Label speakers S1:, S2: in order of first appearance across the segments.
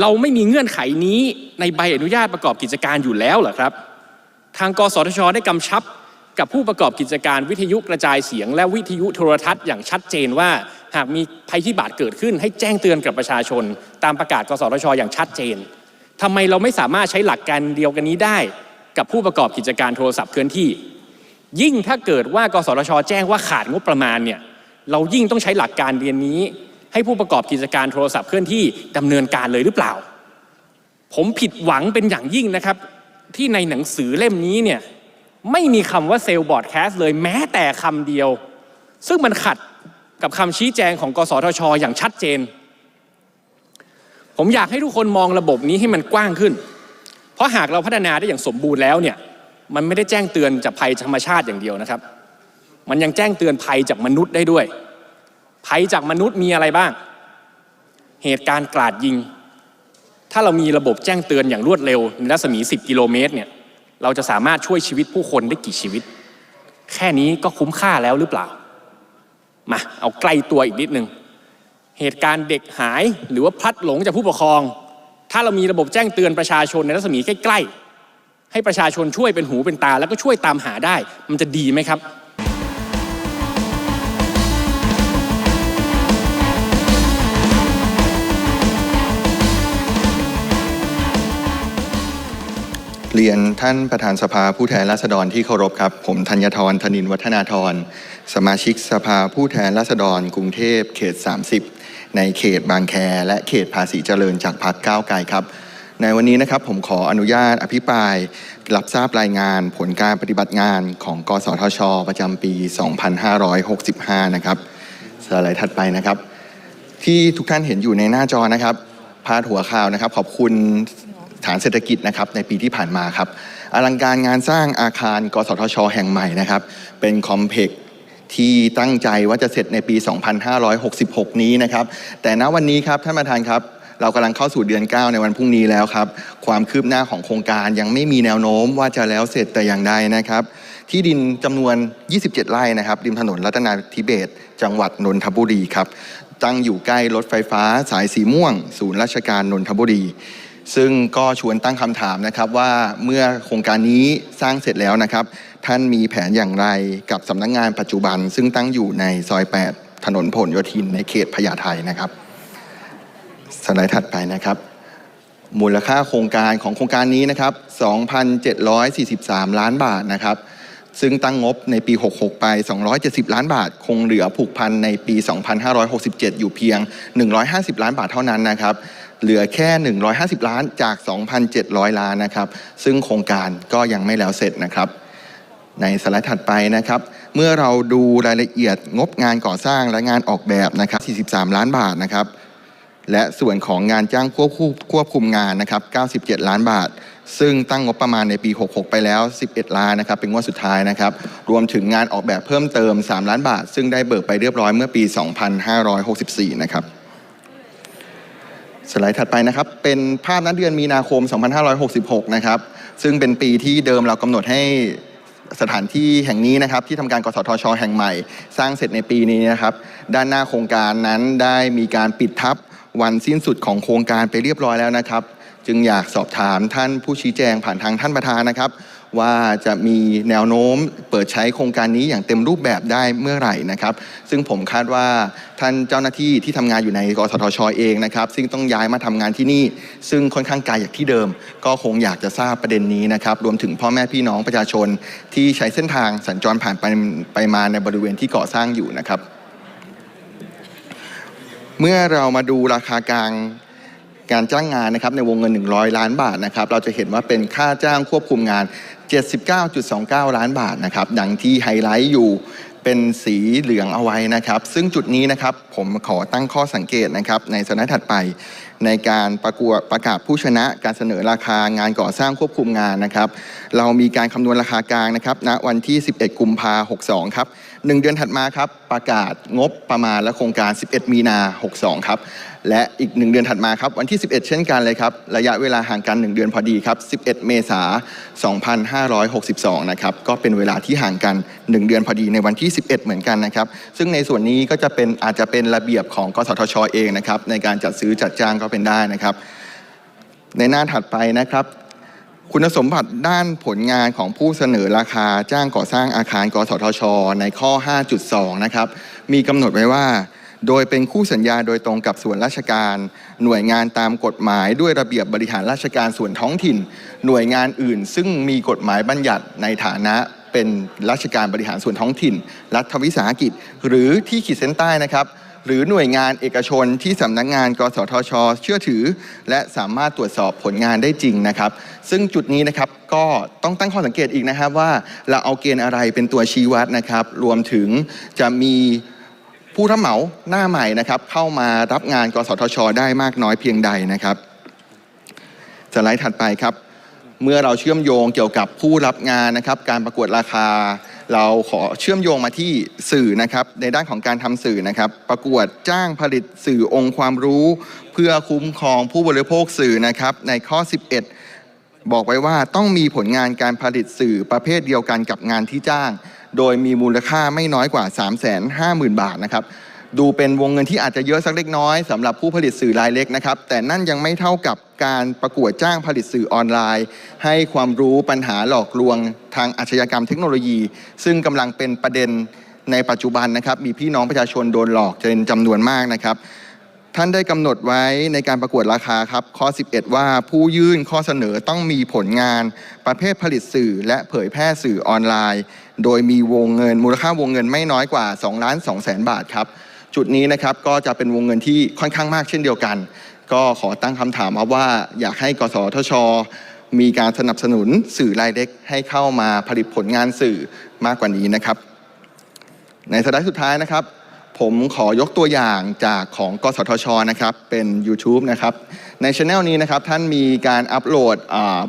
S1: เราไม่มีเงื่อนไขนี้ในใบอนุญาตประกอบกิจการอยู่แล้วเหรอครับ ทางกสทช ได้กำชับกับผู้ประกอบกิจการวิทยุกระจายเสียง และวิทยุโทรทัศน์อย่างชัดเจนว่า หากมีภัยพิบัติเกิดขึ้น ให้แจ้งเตือนกับประชาชน ตามประกาศกสทช อย่างชัดเจนทำไมเราไม่สามารถใช้หลักการเดียวกันนี้ได้ กับผู้ประกอบกิจการโทรศัพท์เคลื่อนที่ ยิ่งถ้าเกิดว่ากสทช แจ้งว่าขาดงบประมาณเนี่ยเรายิ่งต้องใช้หลักการเรียนนี้ ให้ผู้ประกอบกิจการโทรศัพท์เคลื่อนที่ดำเนินการเลยหรือเปล่า ผมผิดหวังเป็นอย่างยิ่งนะครับ ที่ในหนังสือเล่มนี้เนี่ยไม่มีคำว่าเซลล์บอร์ดแคสต์เลยแม้แต่คำเดียว ซึ่งมันขัดกับคำชี้แจงของกสทช อย่างชัดเจน ผมอยากให้ทุกคนมองระบบนี้ให้มันกว้างขึ้น เพราะหากเราพัฒนาได้อย่างสมบูรณ์แล้วเนี่ยมันไม่ได้แจ้งเตือนจากภัยธรรมชาติอย่างเดียวนะครับ มันยังแจ้งเตือนภัยจากมนุษย์ได้ด้วย ภัยจากมนุษย์มีอะไรบ้าง เหตุการณ์กราดยิง ถ้าเรามีระบบแจ้งเตือนอย่างรวดเร็วในรัศมี 10 กิโลเมตรเนี่ยเราจะสามารถช่วยชีวิตผู้คนได้กี่ชีวิต แค่นี้ก็คุ้มค่าแล้วหรือเปล่ามาเอาใกล้ตัวอีกนิดนึงเหตุการณ์เด็กหายหรือว่าพลัดหลงจากผู้ปกครอง ถ้าเรามีระบบแจ้งเตือนประชาชนในรัศมีใกล้ๆให้ประชาชนช่วยเป็นหูเป็นตาแล้วก็ช่วยตามหาได้ มันจะดีไหมครับ
S2: เรียนท่านประธานสภาผู้แทนราษฎรที่เคารพครับ ผมธัญทรธนินวัฒนาธรสมาชิกสภาผู้แทนราษฎร กรุงเทพเขต 30 ในเขตบางแค และเขตภาษีเจริญจากพรรคก้าวไกลครับ ในวันนี้นะครับผมขออนุญาตอภิปราย รับทราบรายงานผลการปฏิบัติงานของกสทช ประจำปี 2565 นะครับสไลด์ถัดไปนะครับ ที่ทุกท่านเห็นอยู่ในหน้าจอนะครับพาดหัวข่าวนะครับ ขอบคุณ ฐานเศรษฐกิจนะครับในปีที่ผ่านมาครับอลังการงานสร้างอาคารกสทช แห่งใหม่นะครับ เป็นคอมเพล็กซ์ที่ตั้งใจว่าจะเสร็จในปี 2566 นี้นะครับ แต่ณวันนี้ครับท่านประธานครับ เรากำลังเข้าสู่เดือน 9 ในวันพรุ่งนี้แล้วครับ ความคืบหน้าของโครงการยังไม่มีแนวโน้มว่าจะแล้วเสร็จแต่อย่างใดนะครับ ที่ดินจำนวน 27 ไร่นะครับริมถนนรัตนาธิเบศจังหวัดนนทบุรีครับตั้งอยู่ใกล้รถไฟฟ้าสายสีม่วง ศูนย์ราชการนนทบุรี ซึ่งก็ชวนตั้งคำถามนะครับว่าเมื่อโครงการนี้สร้างเสร็จแล้วนะครับ ท่านมีแผนอย่างไรกับสำนักงานปัจจุบัน ซึ่งตั้งอยู่ในซอย 8 ถนนผลโยธินในเขตพญาไทนะครับสไลด์ถัดไปนะครับ มูลค่าโครงการของโครงการนี้นะครับ 2,743 ล้านบาทนะครับซึ่งตั้งงบในปี 66 ไป 270 ล้านบาท คงเหลือผูกพันในปี 2567 อยู่เพียง 150 ล้านบาทเท่านั้นนะครับ เหลือแค่ 150 ล้านจาก 2,700 ล้านนะครับ ซึ่งโครงการก็ยังไม่แล้วเสร็จนะครับในสไลด์ถัดไปนะครับ เมื่อเราดูรายละเอียดงบงานก่อสร้างและงานออกแบบนะครับ 43 ล้านบาทนะครับ และส่วนของงานจ้างควบคุมควบคุมงานนะครับ 97 ล้านบาท ซึ่งตั้งงบประมาณในปี 66 ไปแล้ว 11 ล้านนะครับ เป็นงวดสุดท้ายนะครับ รวมถึงงานออกแบบเพิ่มเติม 3 ล้านบาท ซึ่งได้เบิกไปเรียบร้อยเมื่อปี 2564 นะครับ สไลด์ถัดไปนะครับ เป็นภาพนัดเดือนมีนาคม 2566 นะครับ ซึ่งเป็นปีที่เดิมเรากำหนดให้สถานที่แห่งนี้นะครับ ที่ทำการกสทช แห่งใหม่ สร้างเสร็จในปีนี้นะครับ ด้านหน้าโครงการนั้นได้มีการปิดทับวันสิ้นสุดของโครงการไปเรียบร้อยแล้วนะครับ จึงอยากสอบถามท่านผู้ชี้แจงผ่านทางท่านประธานนะครับ ว่าจะมีแนวโน้มเปิดใช้โครงการนี้อย่างเต็มรูปแบบได้เมื่อไหร่นะครับ ซึ่งผมคาดว่าท่านเจ้าหน้าที่ที่ทำงานอยู่ในกสทชเองนะครับซึ่งต้องย้ายมาทำงานที่นี่ ซึ่งค่อนข้างไกลจากที่เดิม ก็คงอยากจะทราบประเด็นนี้นะครับรวมถึงพ่อแม่พี่น้องประชาชนที่ใช้เส้นทางสัญจรผ่านไปไปมาในบริเวณที่ก่อสร้างอยู่นะครับ เมื่อเรามาดูราคากลาง การจ้างงานนะครับในวงเงิน 100 ล้านบาทนะครับเราจะเห็นว่าเป็นค่าจ้างควบคุมงาน 79.29 ล้านบาทนะครับดังที่ไฮไลท์อยู่เป็นสีเหลืองเอาไว้นะครับ ซึ่งจุดนี้นะครับผมขอตั้งข้อสังเกตนะครับในสไลด์ถัดไปในการประกวดประกาศผู้ชนะการเสนอราคางานก่อสร้างควบคุมงานนะครับ เรามีการคำนวณราคากลางนะครับณวันที่ 11 กุมภา62 ครับ หนึ่งเดือนถัดมาครับประกาศงบประมาณและโครงการ 11 มีนา 62 ครับ และอีก 1 เดือนถัดมาครับวันที่ 11 เช่นกันเลยครับ ระยะเวลาห่างกัน 1 เดือนพอดีครับ 11 เมษายน 2562 นะครับ ก็เป็นเวลาที่ห่างกัน 1 เดือนพอดีในวันที่ 11 เหมือนกันนะครับ ซึ่งในส่วนนี้ก็จะเป็นอาจจะเป็นระเบียบของกสทชเองนะครับในการจัดซื้อจัดจ้างก็เป็นได้นะครับ ในหน้าถัดไปนะครับ คุณสมบัติด้านผลงานของผู้เสนอราคาจ้างก่อสร้างอาคารกสทช ในข้อ 5.2 นะครับ มีกำหนดไว้ว่า โดยเป็นคู่สัญญาโดยตรงกับส่วนราชการ หน่วยงานตามกฎหมายด้วยระเบียบบริหารราชการส่วนท้องถิ่น หน่วยงานอื่น ซึ่งมีกฎหมายบัญญัติในฐานะเป็นราชการบริหารส่วนท้องถิ่น รัฐวิสาหกิจ หรือที่ขีดเส้นใต้นะครับ หรือหน่วยงานเอกชนที่สำนักงาน กสทช เชื่อถือ และสามารถตรวจสอบผลงานได้จริงนะครับ ซึ่งจุดนี้นะครับก็ต้องตั้งข้อสังเกตอีกนะครับว่าเราเอาเกณฑ์อะไรเป็นตัวชี้วัดนะครับ รวมถึงจะมีผู้รับเหมาหน้าใหม่นะครับ เข้ามารับงาน กสทช ได้มากน้อยเพียงใดนะครับสไลด์ถัดไปครับ เมื่อเราเชื่อมโยงเกี่ยวกับผู้รับงานนะครับ การประกวดราคา เราขอเชื่อมโยงมาที่สื่อนะครับในด้านของการทำสื่อนะครับ ประกวดจ้างผลิตสื่อองค์ความรู้ เพื่อคุ้มครองผู้บริโภคสื่อนะครับ ในข้อ 11 บอกไว้ว่าต้องมีผลงานการผลิตสื่อประเภทเดียวกันกับงานที่จ้าง โดยมีมูลค่าไม่น้อยกว่า 350,000 บาทนะครับ ดูเป็นวงเงินที่อาจจะเยอะสักเล็กน้อยสำหรับผู้ผลิตสื่อรายเล็กนะครับ แต่นั่นยังไม่เท่ากับการประกวดจ้างผลิตสื่อออนไลน์ ให้ความรู้ปัญหาหลอกลวงทางอาชญากรรมเทคโนโลยี ซึ่งกำลังเป็นประเด็นในปัจจุบันนะครับ มีพี่น้องประชาชนโดนหลอกเป็นจำนวนมากนะครับท่านได้กำหนดไว้ในการประกวดราคาครับ ข้อ 11 ว่าผู้ยื่นข้อเสนอต้องมีผลงานประเภทผลิตสื่อ และเผยแพร่สื่อออนไลน์ โดยมีวงเงินมูลค่าวงเงินไม่น้อยกว่า 2 ล้าน2แสนบาทครับ จุดนี้นะครับก็จะเป็นวงเงินที่ค่อนข้างมากเช่นเดียวกัน ก็ขอตั้งคำถามครับว่าอยากให้กสทช มีการสนับสนุนสื่อรายเล็กให้เข้ามาผลิตผลงานสื่อมากกว่านี้นะครับ ในสไลด์สุดท้ายนะครับ ผมขอยกตัวอย่างจากของกสทชนะครับเป็น YouTube นะครับ ในช anel นี้นะครับท่านมีการอัปโหลด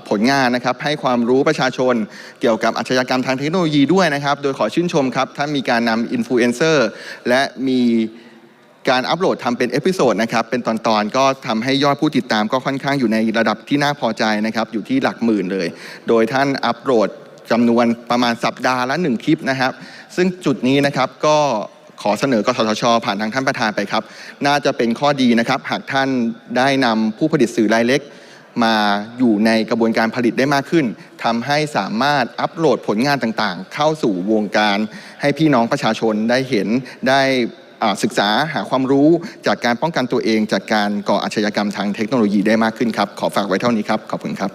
S2: ผลงานนะครับให้ความรู้ประชาชนเกี่ยวกับอาชญากรรมทางเทคโนโลยีด้วยนะครับ โดยขอชื่นชมครับท่านมีการนำอินฟลูเอนเซอร์และมีการอัปโหลดทำเป็นเอพิโซดนะครับ เป็นตอนๆ ก็ทำให้ยอดผู้ติดตามก็ค่อนข้างอยู่ในระดับที่น่าพอใจนะครับ อยู่ที่หลักหมื่นเลย โดยท่านอัปโหลดจำนวนประมาณสัปดาห์ละหนึ่งคลิปนะครับ ซึ่งจุดนี้นะครับก็ ขอเสนอกสทช ผ่านทางท่านประธานไปครับ น่าจะเป็นข้อดีนะครับ หากท่านได้นำผู้ผลิตสื่อรายเล็ก มาอยู่ในกระบวนการผลิตได้มากขึ้นทำให้สามารถอัปโหลดผลงานต่างๆ เข้าสู่วงการให้พี่น้องประชาชนได้เห็นได้ศึกษาหาความรู้จากการป้องกันตัวเอง จากการก่ออาชญากรรมทางเทคโนโลยีได้มากขึ้นครับ ขอฝากไว้เท่านี้ครับ ขอบคุณครับ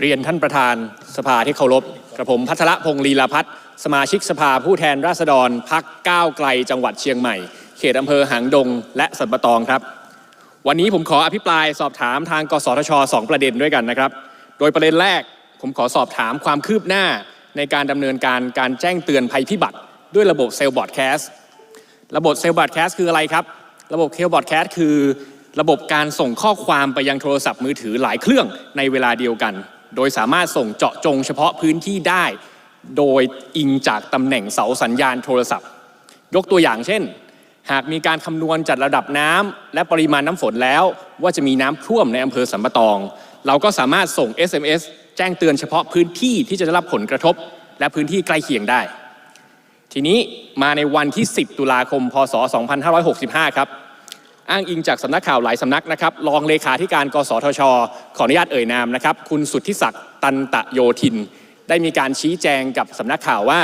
S1: เรียนท่านประธานสภาที่เคารพ กระผมพัทรพงศ์ลีลาพัฒน์สมาชิกสภาผู้แทนราษฎรพักก้าวไกลจังหวัดเชียงใหม่ เขตอำเภอหางดง และสันปะตองครับ วันนี้ผมขออภิปรายสอบถามทางกสทชสองประเด็นด้วยกันนะครับ โดยประเด็นแรกผมขอสอบถามความคืบหน้าในการดำเนินการการแจ้งเตือนภัยพิบัติ ด้วยระบบเซลล์บอร์ดแคสต์ระบบเซลล์บอร์ดแคสต์คืออะไรครับ ระบบเซลล์บอร์ดแคสต์คือ ระบบการส่งข้อความไปยังโทรศัพท์มือถือหลายเครื่องในเวลาเดียวกัน โดยสามารถส่งเจาะจงเฉพาะพื้นที่ได้ โดยอิงจากตำแหน่งเสาสัญญาณโทรศัพท์ ยกตัวอย่างเช่น หากมีการคำนวณจัดระดับน้ำและปริมาณน้ำฝนแล้ว ว่าจะมีน้ำท่วมในอำเภอสัมปะตอง เราก็สามารถส่ง SMS แจ้งเตือนเฉพาะพื้นที่ที่จะได้รับผลกระทบ และพื้นที่ใกล้เคียงได้ ทีนี้มาในวันที่ 10 ตุลาคม พศ 2565 ครับ อ้างอิงจากสำนักข่าวหลายสำนักนะครับรองเลขาธิการ กสทช ขออนุญาตเอ่ยนามนะครับ คุณสุทธิศักดิ์ตันตะโยธิน ได้มีการชี้แจงกับสำนักข่าวว่า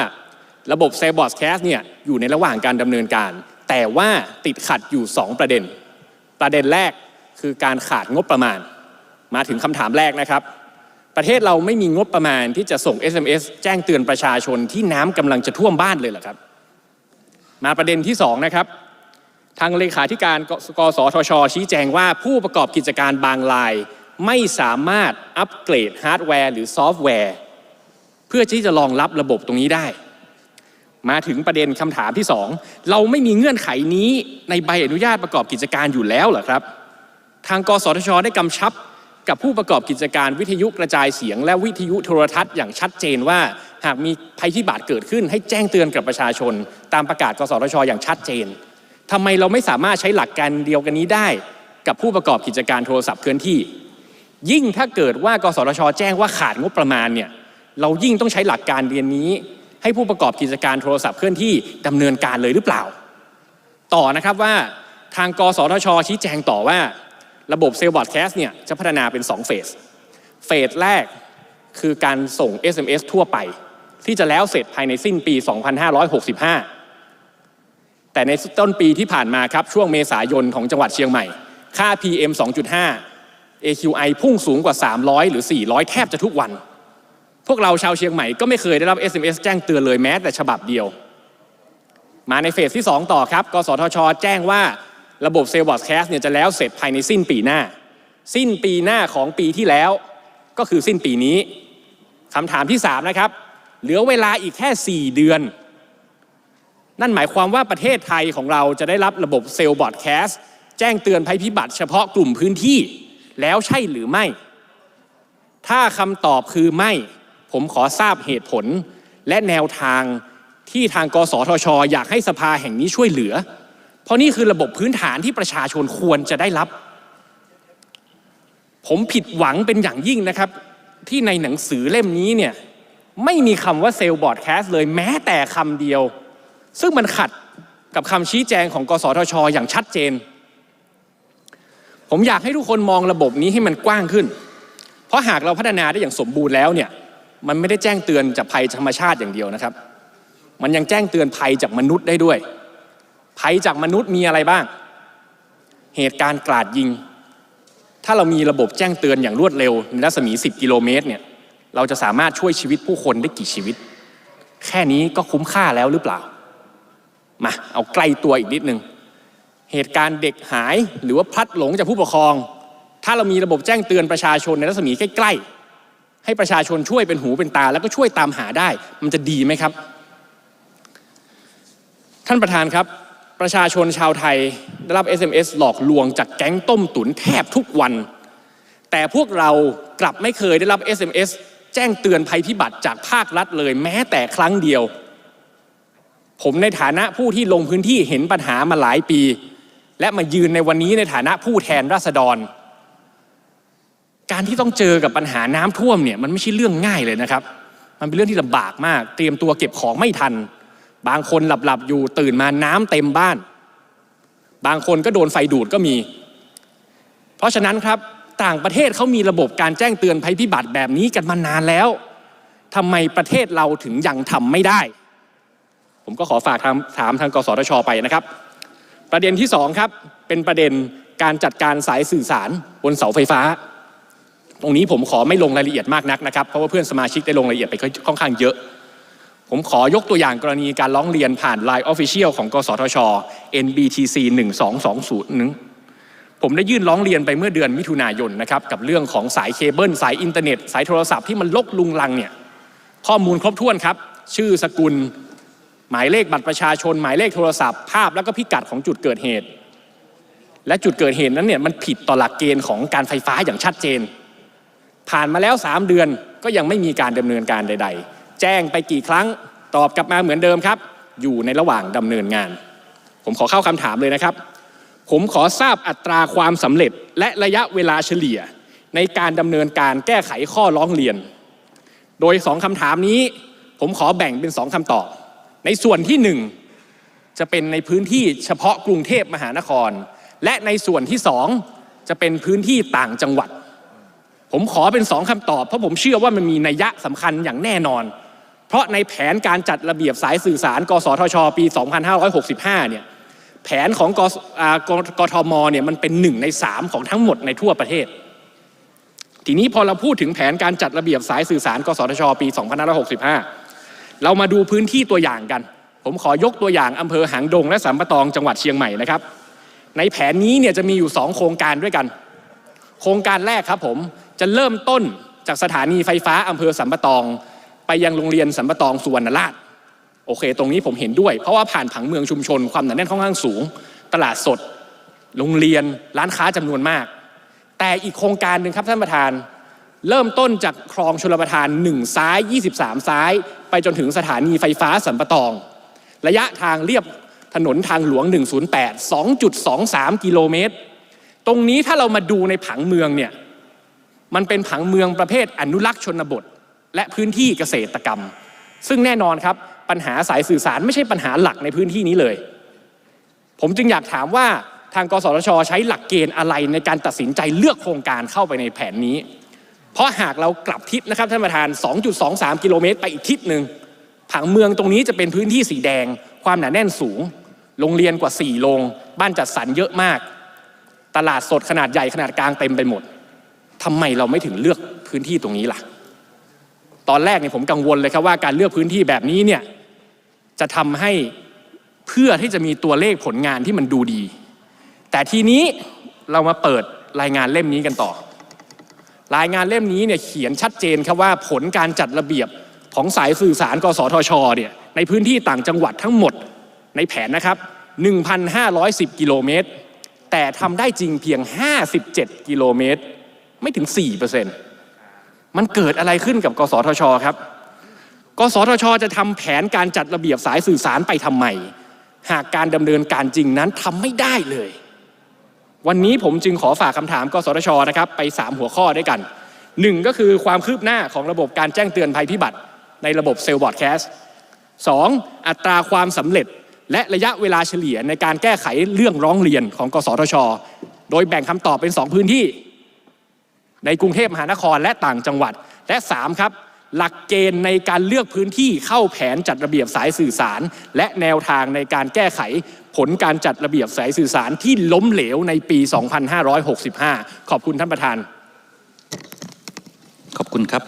S1: ระบบเซบอร์ดแคสเนี่ยอยู่ในระหว่างการดำเนินการ แต่ว่าติดขัดอยู่ 2 ประเด็น ประเด็นแรกคือการขาดงบประมาณ มาถึงคำถามแรกนะครับ ประเทศเราไม่มีงบประมาณที่จะส่ง SMS แจ้งเตือนประชาชนที่น้ำกำลังจะท่วมบ้านเลยเหรอครับ มาประเด็นที่สองนะครับ ทางเลขาธิการกกสทช ชี้แจงว่าผู้ประกอบกิจการบางราย ไม่สามารถอัปเกรดฮาร์ดแวร์หรือซอฟต์แวร์ เพื่อที่จะรองรับระบบตรงนี้ได้ มาถึงประเด็นคำถามที่สองเราไม่มีเงื่อนไขนี้ในใบอนุญาตประกอบกิจการอยู่แล้วเหรอครับ ทางกสทช ได้กำชับกับผู้ประกอบกิจการวิทยุกระจายเสียง และวิทยุโทรทัศน์อย่างชัดเจนว่า หากมีภัยพิบัติเกิดขึ้น ให้แจ้งเตือนกับประชาชน ตามประกาศกสทช อย่างชัดเจน ทำไมเราไม่สามารถใช้หลักการเดียวกันนี้ได้ กับผู้ประกอบกิจการโทรศัพท์เคลื่อนที่ ยิ่งถ้าเกิดว่ากสทช แจ้งว่าขาดงบประมาณเนี่ยเรายิ่งต้องใช้หลักการเรียนนี้ ให้ผู้ประกอบกิจการโทรศัพท์เคลื่อนที่ดำเนินการเลยหรือเปล่า ต่อนะครับว่าทางกสทช ชี้แจงต่อว่า ระบบเซลล์บอดแคสต์เนี่ยจะพัฒนาเป็น2เฟสเฟสแรกคือการส่ง SMS ทั่วไป ที่จะแล้วเสร็จภายในสิ้นปี 2565 แต่ในต้นปีที่ผ่านมาครับช่วงเมษายนของจังหวัดเชียงใหม่ ค่า PM 2.5 AQI พุ่งสูงกว่า 300 หรือ 400 แทบจะทุกวัน พวกเราชาวเชียงใหม่ก็ไม่เคยได้รับ SMS แจ้งเตือนเลยแม้แต่ฉบับเดียว มาในเฟสที่ 2 ต่อครับกสทช แจ้งว่าระบบเซลล์บอร์ดแคสต์เนี่ยจะแล้วเสร็จภายในสิ้นปีหน้า สิ้นปีหน้าของปีที่แล้ว ก็คือสิ้นปีนี้คำถามที่ 3 นะครับ เหลือเวลาอีกแค่ 4 เดือน นั่นหมายความว่าประเทศไทยของเราจะได้รับระบบเซลล์บอร์ดแคสต์แจ้งเตือนภัยพิบัติเฉพาะกลุ่มพื้นที่ แล้วใช่หรือไม่ ถ้าคำตอบคือไม่ ผมขอทราบเหตุผล และแนวทางที่ทางกสทช อยากให้สภาแห่งนี้ช่วยเหลือ เพราะนี่คือระบบพื้นฐานที่ประชาชนควรจะได้รับ ผมผิดหวังเป็นอย่างยิ่งนะครับ ที่ในหนังสือเล่มนี้เนี่ยไม่มีคำว่าเซลล์บอร์ดแคสต์เลยแม้แต่คำเดียว ซึ่งมันขัดกับคำชี้แจงของกสทช อย่างชัดเจน ผมอยากให้ทุกคนมองระบบนี้ให้มันกว้างขึ้น เพราะหากเราพัฒนาได้อย่างสมบูรณ์แล้วเนี่ยมันไม่ได้แจ้งเตือนจากภัยธรรมชาติอย่างเดียวนะครับ มันยังแจ้งเตือนภัยจากมนุษย์ได้ด้วย ภัยจากมนุษย์มีอะไรบ้าง เหตุการณ์กราดยิง ถ้าเรามีระบบแจ้งเตือนอย่างรวดเร็วในรัศมี 10 กิโลเมตรเนี่ย เราจะสามารถช่วยชีวิตผู้คนได้กี่ชีวิต แค่นี้ก็คุ้มค่าแล้วหรือเปล่า มาเอาใกล้ตัวอีกนิดนึง เหตุการณ์เด็กหายหรือว่าพลัดหลงจากผู้ปกครอง ถ้าเรามีระบบแจ้งเตือนประชาชนในรัศมีใกล้ๆ ให้ประชาชนช่วยเป็นหูเป็นตา แล้วก็ช่วยตามหาได้ มันจะดีไหมครับ ท่านประธานครับ ประชาชนชาวไทยได้รับ SMS หลอกลวงจากแก๊งต้มตุ๋นแทบทุกวัน แต่พวกเรากลับไม่เคยได้รับ SMS แจ้งเตือนภัยพิบัติจากภาครัฐเลยแม้แต่ครั้งเดียว ผมในฐานะผู้ที่ลงพื้นที่เห็นปัญหามาหลายปี และมายืนในวันนี้ในฐานะผู้แทนราษฎร การที่ต้องเจอกับปัญหาน้ำท่วมเนี่ยมันไม่ใช่เรื่องง่ายเลยนะครับ มันเป็นเรื่องที่ลำบากมาก เตรียมตัวเก็บของไม่ทัน บางคนหลับๆอยู่ตื่นมาน้ำเต็มบ้าน บางคนก็โดนไฟดูดก็มี เพราะฉะนั้นครับต่างประเทศเขามีระบบการแจ้งเตือนภัยพิบัติแบบนี้กันมานานแล้วทำไมประเทศเราถึงยังทำไม่ได้ ผมก็ขอฝากถามทางกสทชไปนะครับ ประเด็นที่สองครับเป็นประเด็นการจัดการสายสื่อสารบนเสาไฟฟ้า ตรงนี้ผมขอไม่ลงรายละเอียดมากนักนะครับเพราะว่าเพื่อนสมาชิกได้ลงรายละเอียดไปค่อนข้างเยอะ ผมขอยกตัวอย่างกรณีการร้องเรียนผ่าน Line Official ของ กสทช NBTC 1220ผมได้ยื่นร้องเรียนไปเมื่อเดือนมิถุนายนนะครับกับเรื่องของสายเคเบิลสายอินเทอร์เน็ต สายโทรศัพท์ที่มันลกลุงลังเนี่ยข้อมูลครบถ้วนครับ ชื่อสกุล หมายเลขบัตรประชาชน หมายเลขโทรศัพท์ภาพแล้วก็พิกัดของจุดเกิดเหตุ และจุดเกิดเหตุนั้นเนี่ยมันผิดต่อหลักเกณฑ์ของการไฟฟ้าอย่างชัดเจน ผ่านมาแล้ว 3 เดือนก็ยังไม่มีการดำเนินการใด ๆ แจ้งไปกี่ครั้งตอบกลับมาเหมือนเดิมครับ อยู่ในระหว่างดำเนินงาน ผมขอเข้าคำถามเลยนะครับ ผมขอทราบอัตราความสำเร็จ และระยะเวลาเฉลี่ย ในการดำเนินการแก้ไขข้อร้องเรียน โดยสองคำถามนี้ ผมขอแบ่งเป็นสองคำตอบ ในส่วนที่หนึ่งจะเป็นในพื้นที่เฉพาะกรุงเทพมหานคร และในส่วนที่สองจะเป็นพื้นที่ต่างจังหวัด ผมขอเป็นสองคำตอบ เพราะผมเชื่อว่ามันมีนัยยะสำคัญอย่างแน่นอน เพราะในแผนการจัดระเบียบสายสื่อสาร กสทช ปี 2565 เนี่ยแผนของกอกกทมเนี่ยมันเป็นหนึ่งในสามของทั้งหมดในทั่วประเทศ ทีนี้พอเราพูดถึงแผนการจัดระเบียบสายสื่อสาร กสทช ปี 2565 เรามาดูพื้นที่ตัวอย่างกัน ผมขอยกตัวอย่างอำเภอหางดง และสัมปะตองจังหวัดเชียงใหม่นะครับ ในแผนนี้เนี่ยจะมีอยู่ 2 โครงการด้วยกัน โครงการแรกครับผมจะเริ่มต้นจากสถานีไฟฟ้าอำเภอสัมปะตอง ไปยังโรงเรียนสัมปะตองสุวรรณราชโอเค ตรงนี้ผมเห็นด้วย เพราะว่าผ่านผังเมืองชุมชนความหนาแน่นค่อนข้างสูง ตลาดสด โรงเรียนร้านค้าจำนวนมาก แต่อีกโครงการหนึ่งครับท่านประธาน เริ่มต้นจากคลองชลประทาน 1 ซ้าย 23 ซ้าย ไปจนถึงสถานีไฟฟ้าสัมปะตอง ระยะทางเรียบถนนทางหลวง 108 2.23 กิโลเมตร ตรงนี้ถ้าเรามาดูในผังเมืองเนี่ย มันเป็นผังเมืองประเภทอนุรักษ์ชนบท และพื้นที่เกษตรกรรม ซึ่งแน่นอนครับ ปัญหาสายสื่อสารไม่ใช่ปัญหาหลักในพื้นที่นี้เลย ผมจึงอยากถามว่าทางกสทช ใช้หลักเกณฑ์อะไรในการตัดสินใจเลือกโครงการเข้าไปในแผนนี้ เพราะหากเรากลับทิศนะครับท่านประธาน 2.23 กิโลเมตรไปอีกทิศหนึ่งผังเมืองตรงนี้จะเป็นพื้นที่สีแดง ความหนาแน่นสูง โรงเรียนกว่า 4 โรง บ้านจัดสรรเยอะมาก ตลาดสดขนาดใหญ่ขนาดกลางเต็มไปหมดทำไมเราไม่ถึงเลือกพื้นที่ตรงนี้ล่ะ ตอนแรกเนี่ยผมกังวลเลยครับว่าการเลือกพื้นที่แบบนี้เนี่ยจะทำให้เพื่อที่จะมีตัวเลขผลงานที่มันดูดี แต่ทีนี้เรามาเปิดรายงานเล่มนี้กันต่อ รายงานเล่มนี้เนี่ยเขียนชัดเจนครับว่าผลการจัดระเบียบของสายสื่อสารกสทชเนี่ยในพื้นที่ต่างจังหวัดทั้งหมดในแผนนะครับ 1,510 กิโลเมตร แต่ทำได้จริงเพียง 57 กิโลเมตร ไม่ถึง 4%มันเกิดอะไรขึ้นกับ กสทชครับ กสทช จะทำแผนการจัดระเบียบสายสื่อสารไปทำไม หากการดำเนินการจริงนั้นทำไม่ได้เลย วันนี้ผมจึงขอฝากคำถามกสทชนะครับไป 3 หัวข้อด้วยกัน 1 ก็คือความคืบหน้าของระบบการแจ้งเตือนภัยพิบัติ ในระบบเซลล์บอร์ดแคสต์ 2. อัตราความสำเร็จและระยะเวลาเฉลี่ยในการแก้ไขเรื่องร้องเรียนของกสทช โดยแบ่งคำตอบเป็น 2 พื้นที่ ในกรุงเทพมหานครและต่างจังหวัด และ 3 ครับ หลักเกณฑ์ในการเลือกพื้นที่เข้าแผนจัดระเบียบสายสื่อสาร และแนวทางในการแก้ไขผลการจัดระเบียบสายสื่อสารที่ล้มเหลวในปี 2565 ขอบคุณท่านประธาน
S3: ขอบคุณครับ